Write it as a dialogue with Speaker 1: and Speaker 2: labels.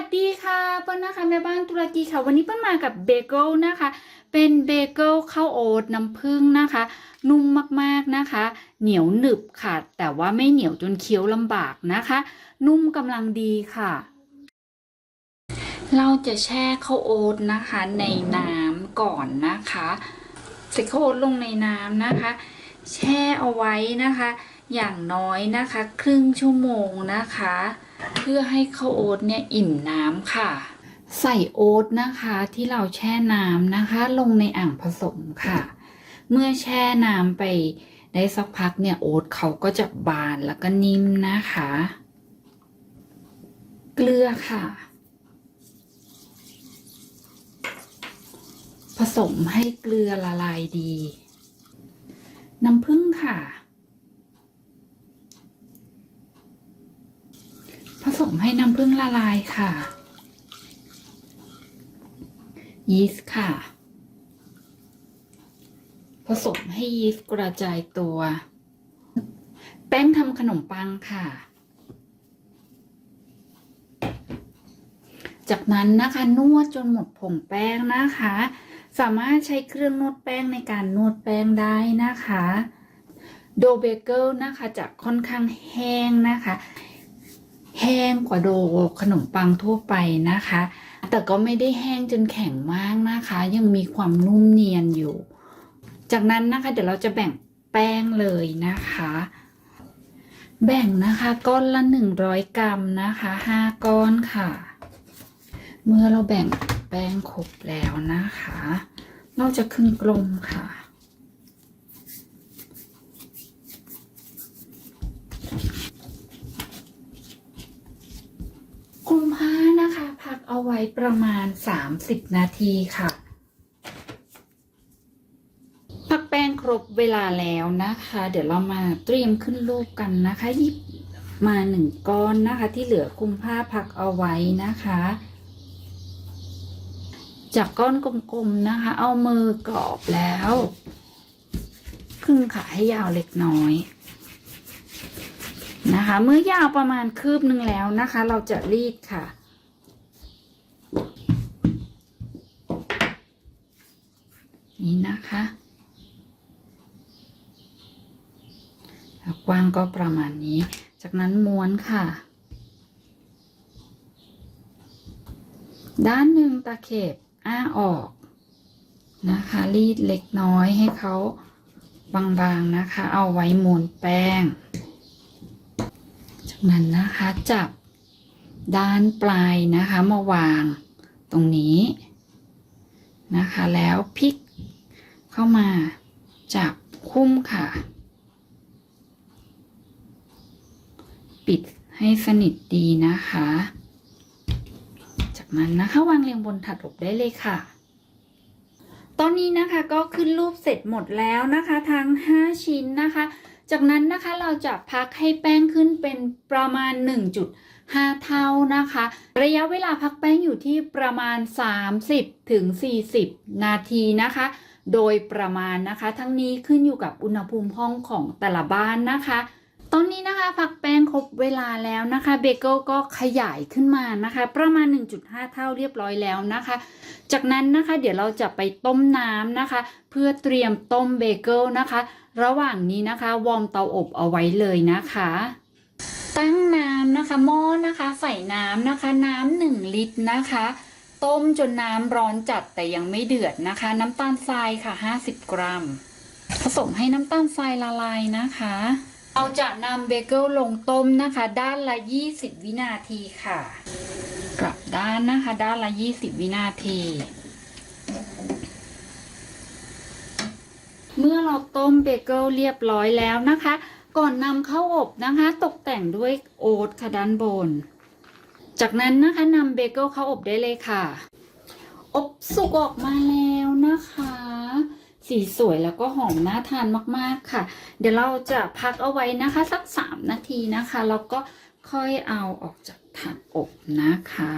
Speaker 1: วัสดีค่ะเปิ้ลนะคะแม่บ้านตุรกีค่ะ วันนี้เปิ้ลมากับเบเกิลนะคะ เป็นเบเกิลข้าวโอ๊ตน้ำผึ้งนะคะ นุ่มมากๆนะคะ เหนียวหนึบค่ะ แต่ว่าไม่เหนียวจนเคี้ยวลำบากนะคะ นุ่มกำลังดีค่ะ เราจะแช่ข้าวโอ๊ตนะคะ ในน้ำก่อนนะคะใส่ข้าวโอ๊ตลงในน้ำนะคะ แช่เอาไว้นะคะ อย่างน้อยนะคะ ครึ่งชั่วโมงนะคะ เพื่อให้ข้าวโอ๊ตเนี่ยอิ่มน้ำค่ะ ใส่โอ๊ตนะคะที่เราแช่น้ำนะคะ ลงในอ่างผสมค่ะ เมื่อแช่น้ำไปได้สักพักเนี่ยโอ๊ตเขาก็จะบานแล้วก็นิ่มนะคะ เกลือค่ะ ผสมให้เกลือละลายดี น้ำผึ้งค่ะ ผส มให้น้ำผึ้งละลายค่ะ ยีสต์ค่ะ ผสมให้ยีสต์กระจายตัว แป้งทำขนมปังค่ะ จากนั้นนะคะนวดจนหมดผงแป้งนะคะ สามารถใช้เครื่องนวดแป้งในการนวดแป้งได้นะคะ โดเบเกิลนะคะจะค่อนข้างแห้งนะคะ แห้งกว่าโดขนมปังทั่วไปนะคะ แต่ก็ไม่ได้แห้งจนแข็งมากนะคะ ยังมีความนุ่มเนียนอยู่ จากนั้นนะคะเดี๋ยวเราจะแบ่งแป้งเลยนะคะ แบ่งนะคะก้อนละ100 กรัมนะคะ5ก้อนค่ะ เมื่อเราแบ่งแป้งครบแล้วนะคะ เราจะครึ่งกลมค่ะ คลุมผ้านะคะ พักเอาไว้ประมาณ 30 นาทีค่ะพักแป้งครบเวลาแล้วนะคะ เดี๋ยวเรามาเตรียมขึ้นรูปกันนะคะหยิบมาหนึ่งก้อนนะคะ ที่เหลือคลุมผ้าพักเอาไว้นะคะ จากก้อนกลมๆนะคะ เอามือกรอบแล้วครึ่งขาให้ยาวเล็กน้อยนะคะ เมื่อยาวประมาณคืบหนึ่งแล้วนะคะ เราจะรีดค่ะ นี่นะคะ กว้างก็ประมาณนี้ จากนั้นม้วนค่ะ ด้านหนึ่งตะเข็บอ้าออกนะคะ รีดเล็กน้อยให้เขาบางๆนะคะ เอาไว้ม้วนแป้ง จากนั้นนะคะจับด้านปลายนะคะมาวางตรงนี้นะคะ แล้วพลิก เข้ามาจับคุ้มค่ะ ปิดให้สนิทดีนะคะ จากนั้นนะคะวางเรียงบนถัดอบได้เลยค่ะ ตอนนี้นะคะก็ขึ้นรูปเสร็จหมดแล้วนะคะ ทั้ง 5 ชิ้นนะคะ จากนั้นนะคะเราจะพักให้แป้งขึ้นเป็นประมาณ 1.5 เท่านะคะ ระยะเวลาพักแป้งอยู่ที่ประมาณ 30ถึง40 นาทีนะคะ โดยประมาณนะคะ ทั้งนี้ขึ้นอยู่กับอุณหภูมิห้องของแต่ละบ้านนะคะ ตอนนี้นะคะพักแป้งครบเวลาแล้วนะคะเบเกิลก็ขยายขึ้นมานะคะ ประมาณ 1.5 เท่าเรียบร้อยแล้วนะคะ จากนั้นนะคะเดี๋ยวเราจะไปต้มน้ำนะคะ เพื่อเตรียมต้มเบเกิลนะคะ ระหว่างนี้นะคะวอร์มเตาอบเอาไว้เลยนะคะตั้งน้ำนะคะหม้อนะคะใส่น้ำนะคะ น้ำหนึ่งลิตรนะคะ ต้มจนน้ำร้อนจัดแต่ยังไม่เดือดนะคะ น้ำตาลทรายค่ะ 50 กรัม ผสมให้น้ำตาลทรายละลายนะคะ เราจะนำเบเกิลลงต้มนะคะ ด้านละ 20 วินาทีค่ะ กลับด้านนะคะ ด้านละ 20 วินาที เมื่อเราต้มเบเกิลเรียบร้อยแล้วนะคะ ก่อนนำเข้าอบนะคะ ตกแต่งด้วยโอ๊ตค่ะด้านบน จากนั้นนะคะนำเบเกิลเข้าอบได้เลยค่ะ อบสุกออกมาแล้วนะคะ สีสวยแล้วก็หอมน่าทานมากๆค่ะ เดี๋ยวเราจะพักเอาไว้นะคะสัก 3 นาทีนะคะ แล้วก็ค่อยเอาออกจากถาดอบนะคะ